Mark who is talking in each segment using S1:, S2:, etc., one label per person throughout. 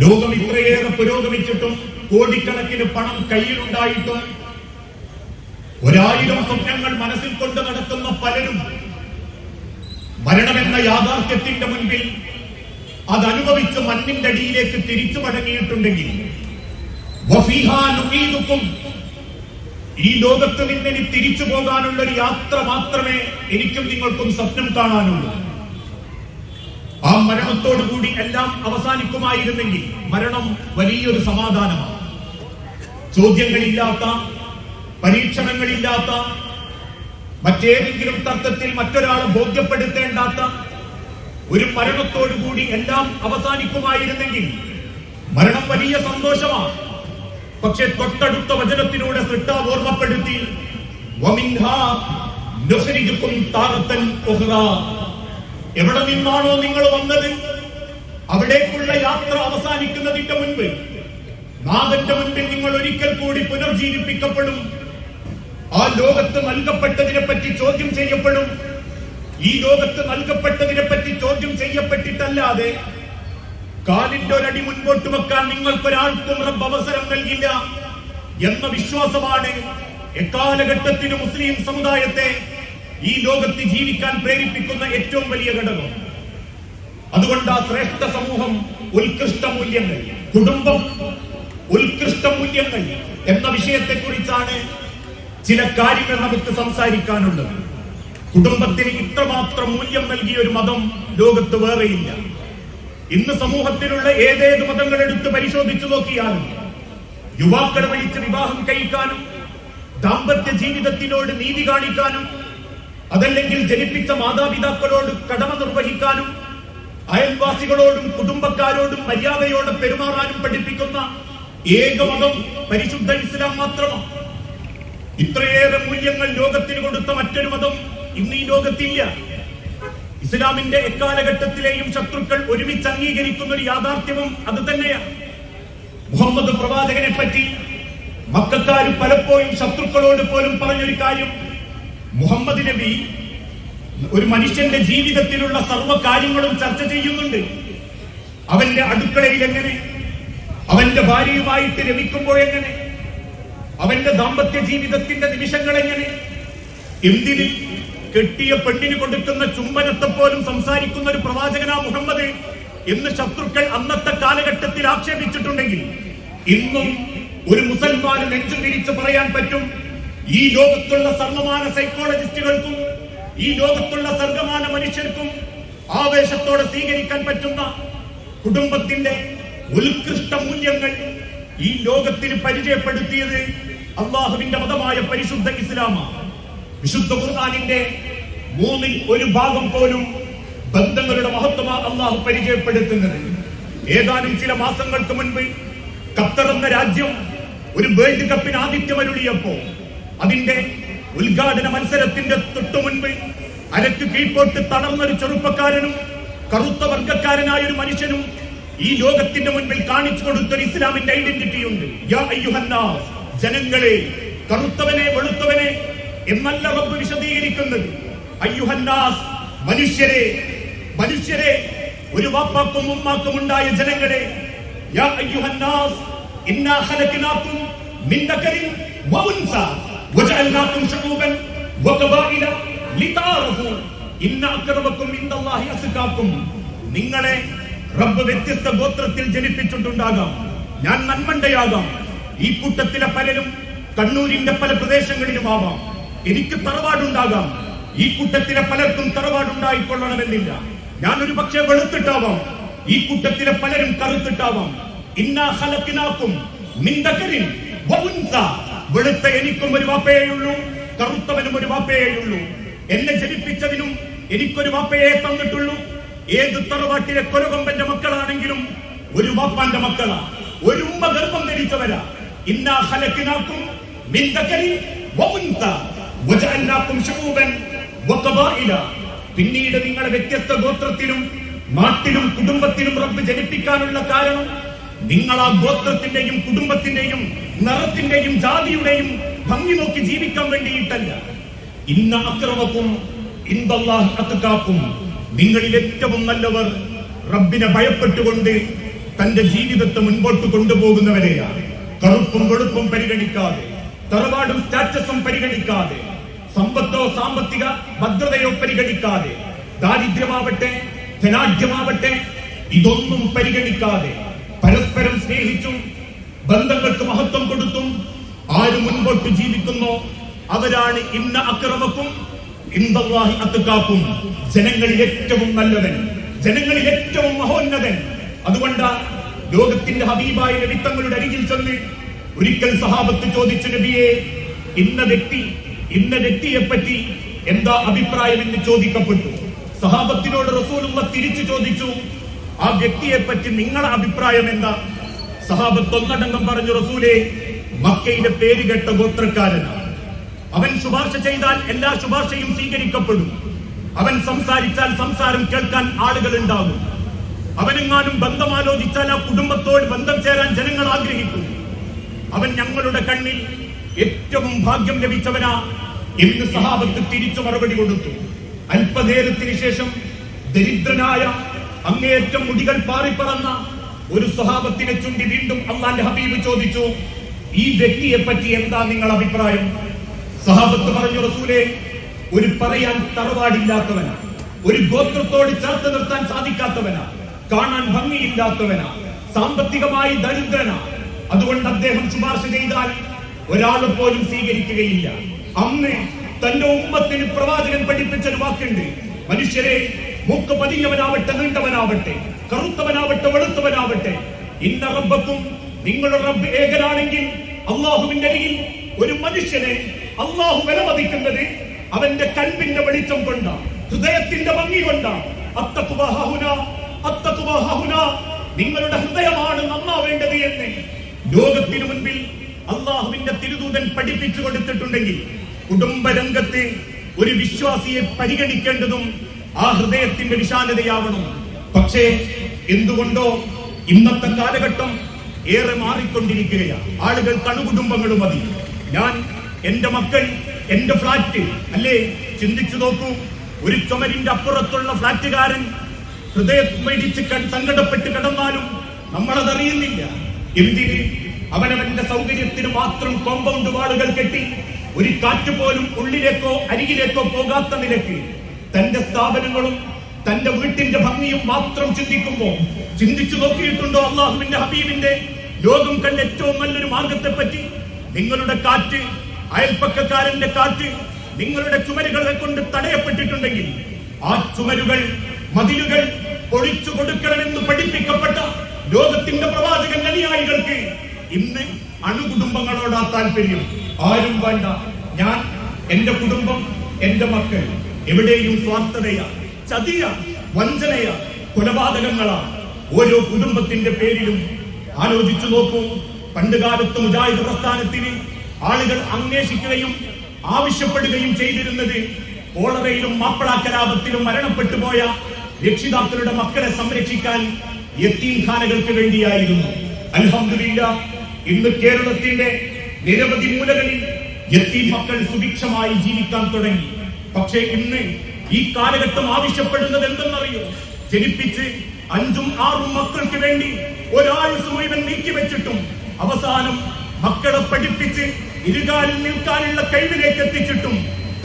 S1: ലോകം ഇത്രയേറെ പുരോഗമിച്ചിട്ടും കോടിക്കണക്കിന് പണം കയ്യിലുണ്ടായിട്ടും ഒരായിരം സ്വപ്നങ്ങൾ മനസ്സിൽ കൊണ്ട് നടക്കുന്ന പലരും മരണമെന്ന യാഥാർത്ഥ്യത്തിന്റെ മുൻപിൽ അതനുഭവിച്ച് മണ്ണിന്റെ അടിയിലേക്ക് തിരിച്ചു മടങ്ങിയിട്ടുണ്ടെങ്കിൽ. ഈ ലോകത്ത് നിന്ന് തിരിച്ചു പോകാനുള്ള ഒരു യാത്ര മാത്രമേ എനിക്കും നിങ്ങൾക്കും സ്വപ്നം കാണാനുള്ളൂ ആ മരണത്തോടു കൂടി എല്ലാം അവസാനിക്കുമായിരുന്നെങ്കിൽ മരണം വലിയൊരു സമാധാനമാണ്. ചോദ്യങ്ങളില്ലാത്ത പരീക്ഷണങ്ങളില്ലാത്ത മറ്റേതെങ്കിലും തർക്കത്തിൽ മറ്റൊരാളെ ബോധ്യപ്പെടുത്തേണ്ടാത്ത ഒരു മരണത്തോടുകൂടി എല്ലാം അവസാനിക്കുമായിരുന്നെങ്കിൽ മരണം വലിയ സന്തോഷമാണ്. പക്ഷെ തൊട്ടടുത്ത വചനത്തിലൂടെ സൃഷ്ട ഓർമ്മപ്പെടുത്തി എവിടെ നിന്നാണോ നിങ്ങൾ വന്നത്? അവിടേക്കുള്ള യാത്ര അവസാനിക്കുന്നതിന്റെ മുൻപ് നാഥന്റെ മുൻപിൽ നിങ്ങൾ ഒരിക്കൽ കൂടി പുനർജീവിപ്പിക്കപ്പെടും. ആ ലോകത്ത് നൽകപ്പെട്ടതിനെ പറ്റി ചോദ്യം ചെയ്യപ്പെടും. ഈ ലോകത്ത് നൽകപ്പെട്ടതിനെ പറ്റി ചോദ്യം ചെയ്യപ്പെട്ടിട്ടല്ലാതെ കാലിന്റെ ഒരടി മുൻപോട്ട് വെക്കാൻ നിങ്ങൾക്കൊരാൾക്കും റബ്ബ് അവസരം നൽകില്ല എന്ന വിശ്വാസമാണ് എക്കാലഘട്ടത്തിന് മുസ്ലിം സമുദായത്തെ ഈ ലോകത്ത് ജീവിക്കാൻ പ്രേരിപ്പിക്കുന്ന ഏറ്റവും വലിയ ഘടകം. അതുകൊണ്ട് ആ ശ്രേഷ്ഠ സമൂഹം ഉത്കൃഷ്ട മൂല്യങ്ങൾ കുടുംബം ഉത്കൃഷ്ട മൂല്യങ്ങൾ എന്ന വിഷയത്തെ കുറിച്ചാണ് ചില കാര്യങ്ങൾ നമുക്ക് സംസാരിക്കാനുള്ളത്. കുടുംബത്തിന് ഇത്രമാത്രം മൂല്യം നൽകിയ ഒരു മതം ലോകത്ത് വേറെയില്ല. ഇന്ന് സമൂഹത്തിലുള്ള ഏതേത് മതങ്ങൾ എടുത്ത് പരിശോധിച്ചു നോക്കിയാലും യുവാക്കളെ വിളിച്ച് വിവാഹം കഴിക്കാനും ദാമ്പത്യ ജീവിതത്തിനോട് നീതി കാണിക്കാനും അതല്ലെങ്കിൽ ജനിപ്പിച്ച മാതാപിതാക്കളോട് കടമ നിർവഹിക്കാനും അയൽവാസികളോടും കുടുംബക്കാരോടും മര്യാദയോടെ പെരുമാറാനും പഠിപ്പിക്കുന്ന ഏക മതം പരിശുദ്ധ ഇസ്ലാം മാത്രമാണ് ഇത്രയേറെ മൂല്യങ്ങൾ ലോകത്തിന് കൊടുത്ത മറ്റൊരു മതം ഇന്ന് ഈ ലോകത്തില്ല. ഇസ്ലാമിന്റെ എക്കാലഘട്ടത്തിലെയും ശത്രുക്കൾ ഒരുമിച്ച് അംഗീകരിക്കുന്ന ഒരു യാഥാർത്ഥ്യവും അത് തന്നെയാണ് മുഹമ്മദ് പ്രവാചകനെ പറ്റി മക്കാർ പലപ്പോഴും ശത്രുക്കളോട് പോലും പറഞ്ഞൊരു കാര്യം മുഹമ്മദ് നബി ഒരു മനുഷ്യന്റെ ജീവിതത്തിലുള്ള സർവ കാര്യങ്ങളും ചർച്ച ചെയ്യുന്നുണ്ട്. അവന്റെ അടുക്കളയിൽ എങ്ങനെ? അവന്റെ ഭാര്യയുമായിട്ട് രമിക്കുമ്പോൾ എങ്ങനെ? അവന്റെ ദാമ്പത്യ ജീവിതത്തിന്റെ നിമിഷങ്ങൾ എങ്ങനെ? എന്തിന് കെട്ടിയ പെണ്ണിന് കൊടുക്കുന്ന ചുംബനത്തെ പോലും സംസാരിക്കുന്ന ഒരു പ്രവാചകനാ മുഹമ്മദ് എന്ന് ശത്രുക്കൾ അന്നത്തെ കാലഘട്ടത്തിൽ ആക്ഷേപിച്ചിട്ടുണ്ടെങ്കിൽ ഇന്നും ഒരു മുസൽമാന് നെഞ്ചു തിരിച്ചു പറയാൻ പറ്റും? ഈ ലോകത്തുള്ള സർവമാന സൈക്കോളജിസ്റ്റുകൾക്കും ഈ ലോകത്തുള്ള സർഗമാന മനുഷ്യർക്കും ആവേശത്തോടെ സ്വീകരിക്കാൻ പറ്റുന്ന കുടുംബത്തിന്റെ ഉത്കൃഷ്ട മൂല്യങ്ങൾ ഈ ലോകത്തിന് പരിചയപ്പെടുത്തിയത് അള്ളാഹുവിന്റെ മതമായ പരിശുദ്ധ ഇസ്ലാമാണ്. വിശുദ്ധ ഖുർആാനിന്റെ മൂന്നിൽ ഒരു ഭാഗം പോലും ബന്ധങ്ങളുടെ മഹത്വമാണ് അള്ളാഹു പരിചയപ്പെടുത്തുന്നത്. ഏതാനും ചില മാസങ്ങൾക്ക് മുൻപ് ഖത്തർ എന്ന രാജ്യം ഒരു വേൾഡ് കപ്പിന് ആതിഥ്യമരുളിയപ്പോ അതിന്റെ ഉദ്ഘാടന മത്സരത്തിന്റെ തൊട്ടു മുൻപ് അരക്ക് കീഴ്പോട്ട് തളർന്നൊരു ചെറുപ്പക്കാരനും കറുത്ത വർഗക്കാരനായ ഒരു മനുഷ്യനും ഈ ലോകത്തിന്റെ മുൻപിൽ കാണിച്ചു കൊടുത്തൊരു ഇസ്ലാമിന്റെ ഐഡന്റിറ്റി ഉണ്ട്. ജനങ്ങളെ കറുത്തവനെ വെളുത്തവനെ എന്നല്ല റബ്ബ് വിശദീകരിക്കുന്നത്. അയ്യുഹന്നാസ് മനുഷ്യരെ മനുഷ്യരെ ഒരു വാപ്പാക്കും ഉമ്മാക്കും ഉണ്ടായ ജനങ്ങളെ യാ അയ്യുഹന്നാസ് ഇന്നാ ഖലഖനാകും മിൻ ദക്കരിൻ വഉൻസ വജഅൽനാകും وقبائل لتعارفوا ഇന്ന അക്രമക്കും الله اتقاكم നിങ്ങളെ റബ്ബ് വ്യത്യസ്ത ഗോത്രത്തിൽ ജനിപ്പിച്ചിട്ടുണ്ടാകാം. ഞാൻ നന്മണ്ടയാകാം. ഈ കൂട്ടത്തിലെ പലരും കണ്ണൂരിന്റെ പല പ്രദേശങ്ങളിലുമാവാം. എനിക്ക് തറവാടുണ്ടാകാം. ഈ കൂട്ടത്തിലെ പലർക്കും തറവാടുണ്ടായിക്കൊള്ളണമെന്നില്ല. ഞാൻ ഒരു പക്ഷേ വെളുത്തിട്ടാവാം. ഈ കൂട്ടത്തിലെ പലരും കറുത്തിട്ടാവാം. ഇന്നാ ഹലക്കിനാക്കും മിന്തകരിൻ വഉൻസ. വെളുത്ത എനിക്കും ഒരു വാപ്പയേയുള്ളൂ കറുത്തവനും ഒരു വാപ്പയേയുള്ളൂ എന്നെ ജനിപ്പിച്ചതിനും എനിക്കൊരു വാപ്പയെ തന്നിട്ടുള്ളൂ. ഏത് തറവാട്ടിലെ കൊലകൊമ്പന്റെ മക്കളാണെങ്കിലും ഒരു വാപ്പാന്റെ മക്കളാണ് ഒരു ഉമ്മ ഗർഭം ധരിച്ചവരാ. ഇന്നാ ഹലക്കിനാക്കും. പിന്നീട് നിങ്ങളെ വ്യത്യസ്ത ഗോത്രത്തിലും നാട്ടിലും കുടുംബത്തിലും റബ്ബ് ജനിപ്പിക്കാനുള്ള കാരണം നിങ്ങൾ ആ ഗോത്രത്തിന്റെയും കുടുംബത്തിന്റെയും നിറത്തിന്റെയും ജാതിയുടെയും ഭംഗി നോക്കി ജീവിക്കാൻ വേണ്ടിയിട്ടല്ല. ഇന്ന അക്രമക്കും ഇന്ദല്ലാഹ് നിങ്ങളിൽ ഏറ്റവും നല്ലവർ റബ്ബിനെ ഭയപ്പെട്ടുകൊണ്ട് തന്റെ ജീവിതത്തെ മുൻപോട്ട് കൊണ്ടുപോകുന്നവരെയാണ്. കറുപ്പും വെളുപ്പും പരിഗണിക്കാതെ തറവാടും സ്റ്റാറ്റസും പരിഗണിക്കാതെ സമ്പത്തോ സാമ്പത്തിക ഭദ്രതയോ പരിഗണിക്കാതെ ദാരിദ്ര്യമാവട്ടെ ധനാഢ്യമാവട്ടെ ഇതൊന്നും പരിഗണിക്കാതെ പരസ്പരം സ്നേഹിച്ചും ബന്ധങ്ങൾക്ക് മഹത്വം കൊടുത്തും ആര് മുൻപോട്ട് ജീവിക്കുന്നു അവരാണ് ഇന്ന അക്രമക്കും ഇന്ദവാഹി അത്തുക്കാക്കും ജനങ്ങളിൽ ഏറ്റവും നല്ലവൻ ജനങ്ങളിൽ ഏറ്റവും മഹോന്നതൻ. അതുകൊണ്ട് ലോകത്തിന്റെ ഹബീബായ നബിത്തങ്ങളുടെ അരികിൽ ചെന്ന് ഒരിക്കൽ സഹാബത്ത് ചോദിച്ചു നബിയെ ഇന്ന വ്യക്തി ഇന്ന വ്യക്തിയെ പറ്റി എന്താ അഭിപ്രായം എന്ന് ചോദിക്കപ്പെട്ടു. സഹാബത്തിനോട് റസൂലുള്ള തിരിച്ചു ചോദിച്ചു ആ വ്യക്തിയെ പറ്റി നിങ്ങളെ അഭിപ്രായം എന്താ? സഹാബത്ത് ഒന്നടങ്കം പറഞ്ഞു റസൂലെ മക്കയിലെ പേര് കേട്ട ഗോത്രക്കാരനാണ് അവൻ ശുപാർശ ചെയ്താൽ എല്ലാ ശുപാർശയും സ്വീകരിക്കപ്പെടും. അവൻ സംസാരിച്ചാൽ സംസാരം കേൾക്കാൻ ആളുകൾ ഉണ്ടാകും. അവനെങ്ങാനും ബന്ധം ആലോചിച്ചാൽ ആ കുടുംബത്തോട് ബന്ധം ചേരാൻ ജനങ്ങൾ ആഗ്രഹിക്കും. അവൻ ഞങ്ങളുടെ കണ്ണിൽ ഏറ്റവും ഭാഗ്യം ലഭിച്ചവനാ എന്ന് സഹാബത്ത് തിരിച്ചു മറുപടി കൊടുത്തു. അല്പനേരത്തിന് ശേഷം ദരിദ്രനായ അങ്ങേയറ്റം മുടികൾ പാറിപ്പറന്ന ഒരു സ്വഹാബത്തിനെ ചുണ്ടി വീണ്ടും അള്ളാന്റെ ഹബീബ് ചോദിച്ചു ഈ വ്യക്തിയെ പറ്റി എന്താ നിങ്ങൾ അഭിപ്രായം? സഹാബത്ത് പറഞ്ഞു റസൂലെ ഒരു പറയാൻ തറവാടില്ലാത്തവനാ ഒരു ഗോത്രത്തോട് ചേർത്ത് നിർത്താൻ സാധിക്കാത്തവനാ കാണാൻ ഭംഗിയില്ലാത്തവനാ സാമ്പത്തികമായി ദരിദ്രനാ. അതുകൊണ്ട് അദ്ദേഹം ശുപാർശ ചെയ്താൽ ഒരാൾ പോലും സ്വീകരിക്കുകയില്ല. അന്ന് തന്റെ ഉമ്മത്തിന് പ്രവാചകൻ പഠിപ്പിച്ചൊരു വാക്കുണ്ട് മനുഷ്യരെ മൂക്ക് പതിഞ്ഞവനാവട്ടെ നീണ്ടവനാവട്ടെ കറുത്തവനാവട്ടെ വെളുത്തവനാവട്ടെ. ഇന്ന റബ്ബക്കും നിങ്ങളുടെ റബ്ബ് ഏകനാണെങ്കിൽ അള്ളാഹുവിന്റെ അരിയിൽ ഒരു മനുഷ്യനെ അള്ളാഹു വിലമതിക്കുന്നത് അവന്റെ കൽവിന്റെ വെളിച്ചം കൊണ്ട ഹൃദയത്തിന്റെ ഭംഗി കൊണ്ട. അത്തക്കുവാഹുന അത്തക്കുവാഹുന നിങ്ങളുടെ ഹൃദയമാണ് നന്നാവേണ്ടത് എന്ന് ലോകത്തിന് മുൻപിൽ അള്ളാഹുവിന്റെ തിരുദൂതൻ പഠിപ്പിച്ചു കൊടുത്തിട്ടുണ്ടെങ്കിൽ കുടുംബരംഗത്തെ ഒരു വിശ്വാസിയെ പരിഗണിക്കേണ്ടതും ആ ഹൃദയത്തിന്റെ വിശാലതയാവണം. പക്ഷേ എന്തുകൊണ്ടോ ഇന്നത്തെ കാലഘട്ടം ഏറെ മാറിക്കൊണ്ടിരിക്കുകയാണ്. ആളുകൾ കണുകുടുംബങ്ങൾ മതി ഞാൻ എന്റെ മക്കൾ എന്റെ ഫ്ലാറ്റ് അല്ലേ? ചിന്തിച്ചു നോക്കൂ. ഒരു ചുമരിന്റെ അപ്പുറത്തുള്ള ഫ്ലാറ്റുകാരൻ ഹൃദയം മേടിച്ച് സങ്കടപ്പെട്ട് കിടന്നാലും നമ്മളതറിയുന്നില്ല. എന്തിന്? അവനവന്റെ സൗകര്യത്തിന് മാത്രം കോമ്പൗണ്ട് വാളുകൾ കെട്ടി ഒരു കാറ്റ് പോലും ഉള്ളിലേക്കോ അരികിലേക്കോ പോകാത്ത നിലയ്ക്ക് തന്റെ സ്ഥാപനങ്ങളും തന്റെ വീട്ടിന്റെ ഭംഗിയും മാത്രം ചിന്തിക്കുമ്പോൾ ചിന്തിച്ചു നോക്കിയിട്ടുണ്ടോ അള്ളാഹുവിന്റെ ഹബീബിന്റെ ലോകം കണ്ട ഏറ്റവും നല്ലൊരു മാർഗത്തെ പറ്റി നിങ്ങളുടെ കാറ്റ് അയൽപ്പക്കക്കാരന്റെ കാറ്റ് നിങ്ങളുടെ ചുമരുകളെ കൊണ്ട് തടയപ്പെട്ടിട്ടുണ്ടെങ്കിൽ ആ ചുമരുകൾ മതിലുകൾ പൊളിച്ചു കൊടുക്കണമെന്ന് പഠിപ്പിക്കപ്പെട്ട ലോകത്തിന്റെ പ്രവാചകൻ അനുയായികൾക്ക് ഇന്ന് അണുകുടുംബങ്ങളോടാ താല്പര്യം. ആരും വേണ്ട. ഞാൻ എന്റെ കുടുംബം എന്റെ മക്കൾ എവിടെയും സ്വാർത്ഥതയാ ചതിയ വഞ്ചനയ കൊലപാതകങ്ങളാ. ഓരോ കുടുംബത്തിന്റെ പേരിലും ആലോചിച്ചു നോക്കൂ. പണ്ട് കാലത്ത് മുജാഹിദ് പ്രസ്ഥാനത്തിന് ആളുകൾ അന്വേഷിക്കുകയും ആവശ്യപ്പെടുകയും ചെയ്തിരുന്നത് കോളറയിലും മാപ്പിള കലാപത്തിലും മരണപ്പെട്ടു പോയ രക്ഷിതാക്കളുടെ മക്കളെ സംരക്ഷിക്കാൻ യത്തീംഖാനകൾക്ക് വേണ്ടിയായിരുന്നു. അലഹമില്ല ഇന്ന് കേരളത്തിന്റെ നിരവധി മൂലകളിൽ യത്തീം മക്കൾ സുഭിക്ഷമായി ജീവിക്കാൻ തുടങ്ങി. പക്ഷേ ഇന്ന് ഈ കാലഘട്ടം ആവശ്യപ്പെടുന്നത് എന്തെന്നറിയോ? ജനിപ്പിച്ച് അഞ്ചും ആറും മക്കൾക്ക് വേണ്ടി ഒരായുസ് മുഴുവൻ നീക്കിവെച്ചിട്ടും അവസാനം മക്കളെ പഠിപ്പിച്ച് ഇരുകാലിൽ നിൽക്കാനുള്ള കഴിവിലേക്ക് എത്തിച്ചിട്ടും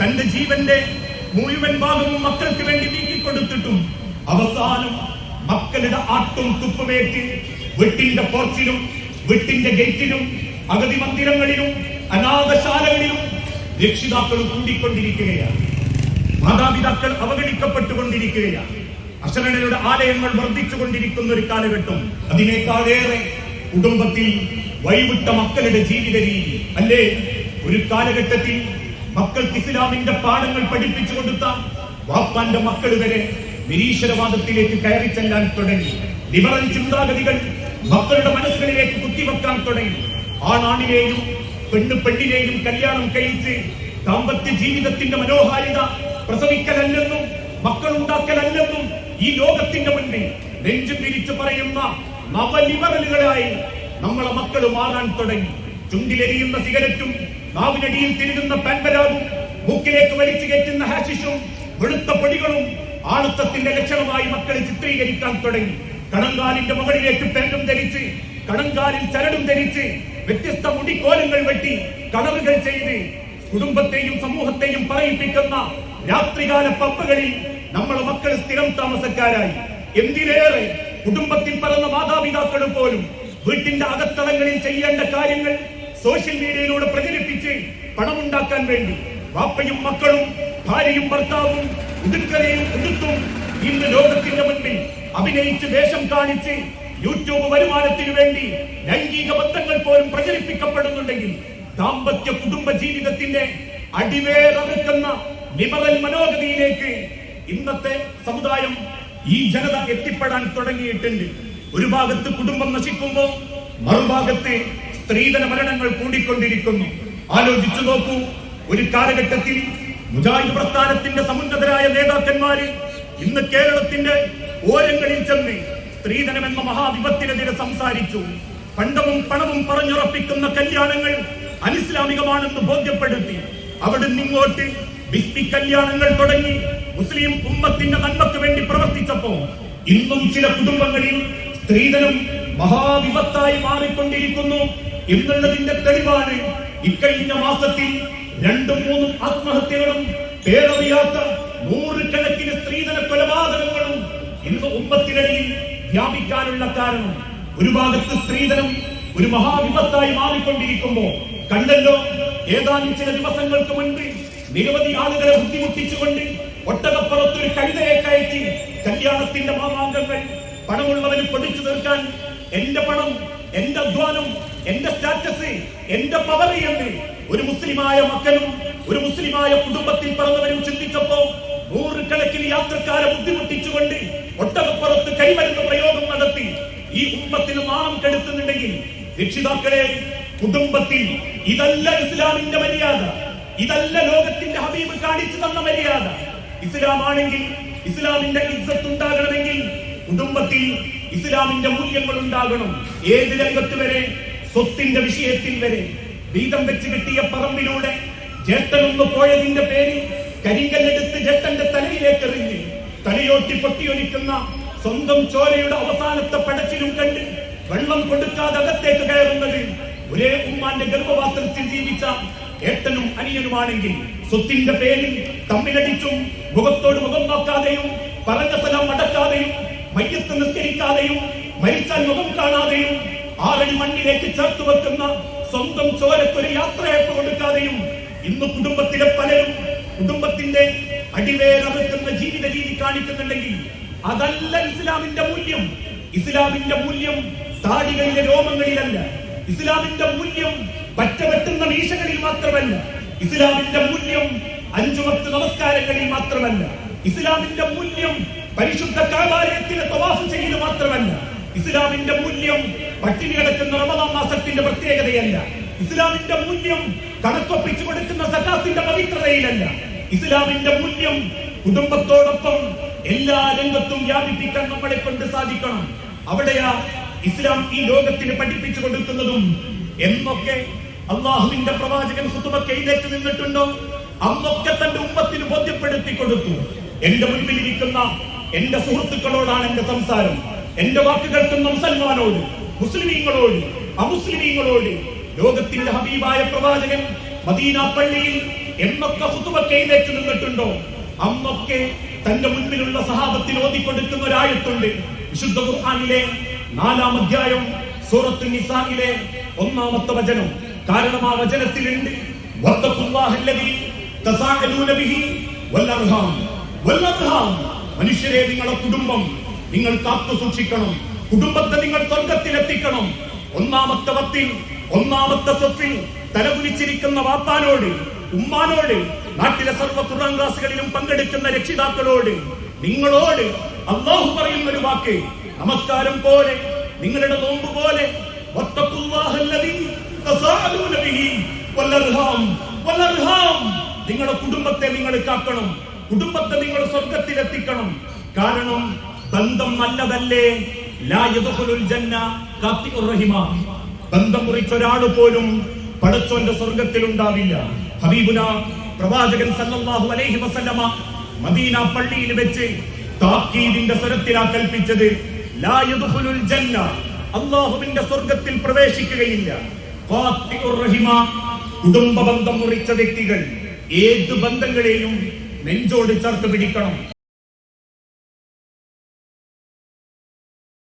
S1: തന്റെ ജീവന്റെ മുഴുവൻ ഭാഗവും മക്കൾക്ക് വേണ്ടി നീക്കി നീക്കിക്കൊടുത്തിട്ടും അവസാനം മക്കളുടെ ആട്ടും തുപ്പുമേറ്റ് വീട്ടിന്റെ പോർച്ചിലും വീട്ടിന്റെ ഗേറ്റിലും അഗതി മന്ദിരങ്ങളിലും അനാഥശാലകളിലും രക്ഷിതാക്കൾ കൂടിക്കൊണ്ടിരിക്കുകയാണ്. മാതാപിതാക്കൾ അവഗണിക്കപ്പെട്ടുകൊണ്ടിരിക്കുകയാണ്. അശരണരുടെ ആലയങ്ങൾ വർദ്ധിച്ചുകൊണ്ടിരിക്കുന്ന ഒരു കാലഘട്ടം. അതിനേക്കാളേറെ കുടുംബത്തിൽ വൈവിട്ട മക്കളുടെ ജീവിത രീതി. അല്ലേ? ഒരു കാലഘട്ടത്തിൽ മക്കൾക്ക് ഇസ്ലാമിന്റെ പാഠങ്ങൾ പഠിപ്പിച്ചു കൊടുത്ത വാപ്പാന്റെ മക്കൾ വരെ നിരീശ്വരവാദത്തിലേക്ക് കയറി ചെല്ലാൻ തുടങ്ങി. ലിബറൽ ചിന്താഗതികൾ മക്കളുടെ മനസ്സുകളിലേക്ക് കുത്തിവെക്കാൻ തുടങ്ങി. ആണാണിനെയും പെണ്ണ് പെണ്ണിനെയും കല്യാണം കഴിച്ച് ദാമ്പത്യ ജീവിതത്തിന്റെ മനോഹാരിത പ്രസവിക്കലല്ലെന്നും മക്കൾ ഉണ്ടാക്കലല്ലെന്നും ഈ ലോകത്തിന്റെ മുന്നിൽ നെഞ്ചു തിരിച്ചു പറയുന്ന നവലിബറലുകളായി നമ്മളെ മക്കൾ മാറാൻ തുടങ്ങി. ചുണ്ടിലെരിയുന്ന സിഗരറ്റും നാവിനടിയിൽ തിരുകുന്ന പാൻപരാഗും മൂക്കിലേക്ക് വലിച്ചു കയറ്റുന്ന ഹാഷിഷും വെളുത്ത പൊടികളും ആളുത്തത്തിന്റെ ലക്ഷണമായി മക്കളെ ചിത്രീകരിക്കാൻ തുടങ്ങി. കണങ്കാലിന്റെ മുകളിലേക്ക് പേന്റും ധരിച്ച് കണങ്കാലിൽ ചരടും ധരിച്ച് വ്യത്യസ്ത മുടിക്കോലങ്ങൾ വെട്ടി കളറുകൾ ചെയ്ത് കുടുംബത്തെയും സമൂഹത്തെയും പറയിപ്പിക്കുന്ന രാത്രികാല പബ്ബുകളിൽ നമ്മളെ മക്കൾ സ്ഥിരം താമസക്കാരായി. എന്തിനേറെ കുടുംബത്തിൽ പറന്ന മാതാപിതാക്കൾ പോലും വീട്ടിന്റെ അകത്തളങ്ങളിൽ ചെയ്യേണ്ട കാര്യങ്ങൾ സോഷ്യൽ മീഡിയയിലൂടെ പ്രചരിപ്പിച്ച് പണമുണ്ടാക്കാൻ വേണ്ടി വാപ്പയും മക്കളും ഭാര്യയും ഭർത്താവും ഉടുക്കലയും ഉടുത്തും ഇന്ന് ലോകത്തിന്റെ മുൻപിൽ അഭിനയിച്ച് വേഷം കാണിച്ച് യൂട്യൂബ് വരുമാനത്തിന് വേണ്ടി ലൈംഗിക ബന്ധങ്ങൾ പോലും പ്രചരിപ്പിക്കപ്പെടുന്നുണ്ടെങ്കിൽ ദാമ്പത്യ കുടുംബ ജീവിതത്തിന്റെ അടിവേറക്കുന്ന ലിബറൽ മനോഗതിയിലേക്ക് ഇന്നത്തെ സമുദായം ഈ ജനത എത്തിപ്പെടാൻ തുടങ്ങിയിട്ടുണ്ട്. ഒരു ഭാഗത്ത് കുടുംബം നശിക്കുമ്പോൾ മറുഭാഗത്ത് സ്ത്രീധന മരണങ്ങൾ കൂടിക്കൊണ്ടിരിക്കുന്നു. ആലോചിച്ചു നോക്കൂ ഒരു കാലഘട്ടത്തിൽ മുജാഹിദ് പ്രസ്ഥാനത്തിന്റെ സമുന്നതരായ നേതാക്കന്മാര് ഇന്ന് കേരളത്തിന്റെ ഓരങ്ങളിൽ ചെന്ന് സ്ത്രീധനം എന്ന മഹാവിപത്തിനെതിരെ സംസാരിച്ചു. പണ്ടവും പണവും പറഞ്ഞുറപ്പിക്കുന്ന കല്യാണങ്ങൾ അനിസ്ലാമികമാണെന്ന് ബോധ്യപ്പെടുത്തി. അവിടെ നിങ്ങോട്ട് ബിസ്മി കല്യാണങ്ങൾ തുടങ്ങി മുസ്ലിം ഉമ്മത്തിന്റെ നന്മക്ക് വേണ്ടി പ്രവർത്തിച്ചപ്പോ ഇന്നും ചില കുടുംബങ്ങളിൽ സ്ത്രീധനം മഹാവിപത്തായി മാറിക്കൊണ്ടിരിക്കുന്നു എന്നുള്ളതിന്റെ തെളിവാണ് ഇക്കഴിഞ്ഞ മാസത്തിൽ രണ്ടും മൂന്നും ആത്മഹത്യകളും പേരറിയാത്ത നൂറുകണക്കിന് സ്ത്രീധന കൊലപാതകങ്ങളും ഇന്ന് ഉമ്മത്തിനിടയിൽ വ്യാപിക്കാനുള്ള കാരണം. ഒരു ഭാഗത്ത് സ്ത്രീധനം ഒരു മഹാവിപത്തായി മാറിക്കൊണ്ടിരിക്കുമ്പോ കണ്ടല്ലോ ഏതാനും ചില ദിവസങ്ങൾക്ക് മുൻപ് നിരവധി ആളുകളെ ബുദ്ധിമുട്ടിച്ചുകൊണ്ട് ഒട്ടകപ്പുറത്ത് ഒരു കഴുതയെ കയറ്റി കല്യാണത്തിന്റെ മാമാങ്കങ്ങൾ പണമുള്ളവന് പൊടിച്ചു തീർക്കാൻ എന്റെ പണം എന്റെ അധ്വാനം എന്റെ സ്റ്റാറ്റസ് എന്റെ പവർ എന്ന് ഒരു മുസ്ലിമായ മക്കനും ഒരു മുസ്ലിമായ കുടുംബത്തിൽ പറഞ്ഞവരും ചിന്തിച്ചപ്പോ നൂറുകണക്കിന് യാത്രക്കാരെ ബുദ്ധിമുട്ടിച്ചുകൊണ്ട് ഒട്ടകപ്പുറത്ത് കൈമരുന്ന് പ്രയോഗം നടത്തി ഈ കുടുംബത്തിന് നാണം കെടുത്തുന്നുണ്ടെങ്കിൽ രക്ഷിതാക്കളെ കുടുംബത്തിൽ ഇതല്ല ഇസ്ലാമിന്റെ മര്യാദ. ഇതല്ല ലോകത്തിന്റെ ഹബീബ് കാണിച്ചു തന്ന മര്യാദ. ഇസ്ലാമാണെങ്കിൽ ഇസ്ലാമിന്റെ ഇജ്ജത്ത് ഉണ്ടാകണമെങ്കിൽ കുടുംബത്തിൽ ഇസ്ലാമിന്റെ മൂല്യങ്ങൾ ഉണ്ടാകണം. ഏത് രംഗത്ത് വരെ? സ്വത്തിന്റെ വിഷയത്തിൽ വരെ. വീതം വെച്ച് കിട്ടിയ പറമ്പിലൂടെ ജേട്ടനൊന്ന് പോയതിന്റെ പേരിൽ കരിങ്കല്ലെടുത്ത് ജേട്ടന്റെ തലയിലേക്ക് എറിഞ്ഞ് തലയോട്ടി പൊട്ടിയൊലിക്കുന്ന സ്വന്തം ചോരയുടെ അവസാനത്തെ പടച്ചിലും കണ്ട് വെള്ളം കൊടുക്കാതെ അകത്തേക്ക് കയറുന്നത് ഒരേ ഉമ്മാന്റെ ഗർഭപാത്രത്തിൽ ജീവിച്ച ഏട്ടനും അനിയനുമാണെങ്കിൽ സ്വത്തിന്റെ പേരിൽ തമ്മിലടിച്ചും മുഖത്തോട് മുഖം നോക്കാതെയും പറഞ്ഞ സ്ഥലം അടക്കാതെയും മയ്യത്ത് നിസ്കരിക്കാതെയും മരിച്ചാൽ മുഖം കാണാതെയും ആറടി മണ്ണിലേക്ക് ചേർത്ത് വെക്കുന്ന സ്വന്തം ചോരക്കൊരു യാത്രയപ്പ് കൊടുക്കാതെയും ഇന്ന് കുടുംബത്തിലെ പലരും കുടുംബത്തിന്റെ അടിവേരറുക്കുന്ന ജീവിത രീതി കാണിക്കുന്നുണ്ടെങ്കിൽ അതല്ല ഇസ്ലാമിന്റെ മൂല്യം. ഇസ്ലാമിന്റെ മൂല്യം താടികളിലെ രോമങ്ങളിലല്ല. ഇസ്ലാമിന്റെ മൂല്യം പറ്റപറ്റുന്ന മീശകളിൽ മാത്രമല്ല ഇസ്ലാമിന്റെ മൂല്യം അഞ്ചു പത്ത് നമസ്കാരങ്ങളിൽ മാത്രമല്ല ഇസ്ലാമിന്റെ മൂല്യം പരിശുദ്ധ കാലാലയത്തിലെ തവാഫ് ചെയ്യൽ മാത്രമല്ല ഇസ്ലാമിന്റെ മൂല്യം പട്ടിണി കിടക്കുന്ന റമദാൻ മാസത്തിന്റെ പ്രത്യേകതയല്ല ഇസ്ലാമിന്റെ മൂല്യം കണക്കൊപ്പിച്ചു കൊടുക്കുന്ന സക്കാത്തിന്റെ പവിത്രതയിലല്ല ഇസ്ലാമിന്റെ മൂല്യം കുടുംബത്തോടൊപ്പം എല്ലാ രംഗത്തും വ്യാപിപ്പിക്കാൻ നമ്മളെ കൊണ്ട് സാധിക്കണം. അവിടെയാ ഇസ്ലാം ഈ ലോകത്തിന് പഠിപ്പിച്ചു കൊടുക്കുന്നതും എന്നൊക്കെ അള്ളാഹുവിന്റെ പ്രവാചകൻ ഹുത്തുബക്ക് എഴുന്നേറ്റ് നിന്നിട്ടുണ്ടോ? അന്നൊക്കെ തന്റെ ഉമ്മത്തിന് ബോധ്യപ്പെടുത്തി കൊടുത്തു. എന്റെ മുൻപിൽ ഇരിക്കുന്ന എന്റെ സുഹൃത്തുക്കളോടാണ് എന്റെ സംസാരം. എന്റെ വാക്ക് കേൾക്കുന്ന മുസൽമാനോട് മുസ്ലിമീങ്ങളോട് അമുസ്ലിമീങ്ങളോട് ലോകത്തിന്റെ ഹബീബായ പ്രവാചകൻ മദീന പള്ളിയിൽ എന്നൊക്കെ ഹുത്തുബക്ക് എഴുന്നേറ്റ് നിന്നിട്ടുണ്ടോ? അന്നൊക്കെ തന്റെ മുൻപിലുള്ള സഹാബത്തിന് ഓതിക്കൊടുക്കുന്ന ഒരാഴത്തുണ്ട് വിശുദ്ധ ഖുർആാനിലെ നാലാം അധ്യായം സൂറത്തു നിസായിലെ ഒന്നാമത്തെ വചനം. കാരണം ആ വചനത്തിലുണ്ട് മനുഷ്യരെ നിങ്ങളെ കുടുംബം നിങ്ങൾ കാത്തു സൂക്ഷിക്കണം. കുടുംബത്തെ നിങ്ങൾ സ്വർഗത്തിലെത്തിക്കണം ഒന്നാമത്തെ വത്തിൽ ഒന്നാമത്തെ സ്വത്തിൽ തലകുലിച്ചിരിക്കുന്ന വാപ്പാനോട് ഉമ്മാനോട് നാട്ടിലെ സർവ ഖുർആൻ ക്ലാസുകളിലും പങ്കെടുക്കുന്ന രക്ഷിതാക്കളോട് നിങ്ങളോട് അള്ളാഹു പറയുന്ന ഒരു വാക്ക് നമസ്കാരം പോലെ നിങ്ങളുടെ നോമ്പ് പോലെ നിങ്ങളുടെ കുടുംബത്തെ നിങ്ങൾ കാക്കണം. കുടുംബത്തെ നിങ്ങൾ സ്വർഗത്തിലെത്തിക്കണം കാരണം ബന്ധം നല്ലതല്ലേ? ബന്ധം മുറിച്ച ഒരാൾ പോലും പടച്ചോന്റെ സ്വർഗത്തിൽ ഉണ്ടാവില്ല ഹബീബുന പ്രവാചകൻ സല്ലല്ലാഹു അലൈഹി വസല്ലമ മദീന പള്ളിയിൽ വെച്ച് താക്കീദിന്റെ സ്വരത്തിലാ കൽപ്പിച്ചത് ലാ യദ്ഖുലുൽ ജന്ന. അല്ലാഹുവിന്റെ സ്വർഗത്തിൽ പ്രവേശിക്കുകയില്ല. കുടുംബ ബന്ധം മുറിച്ച വ്യക്തികൾ ഏത് ബന്ധങ്ങളെയും നെഞ്ചോട് ചേർത്ത് പിടിക്കണം.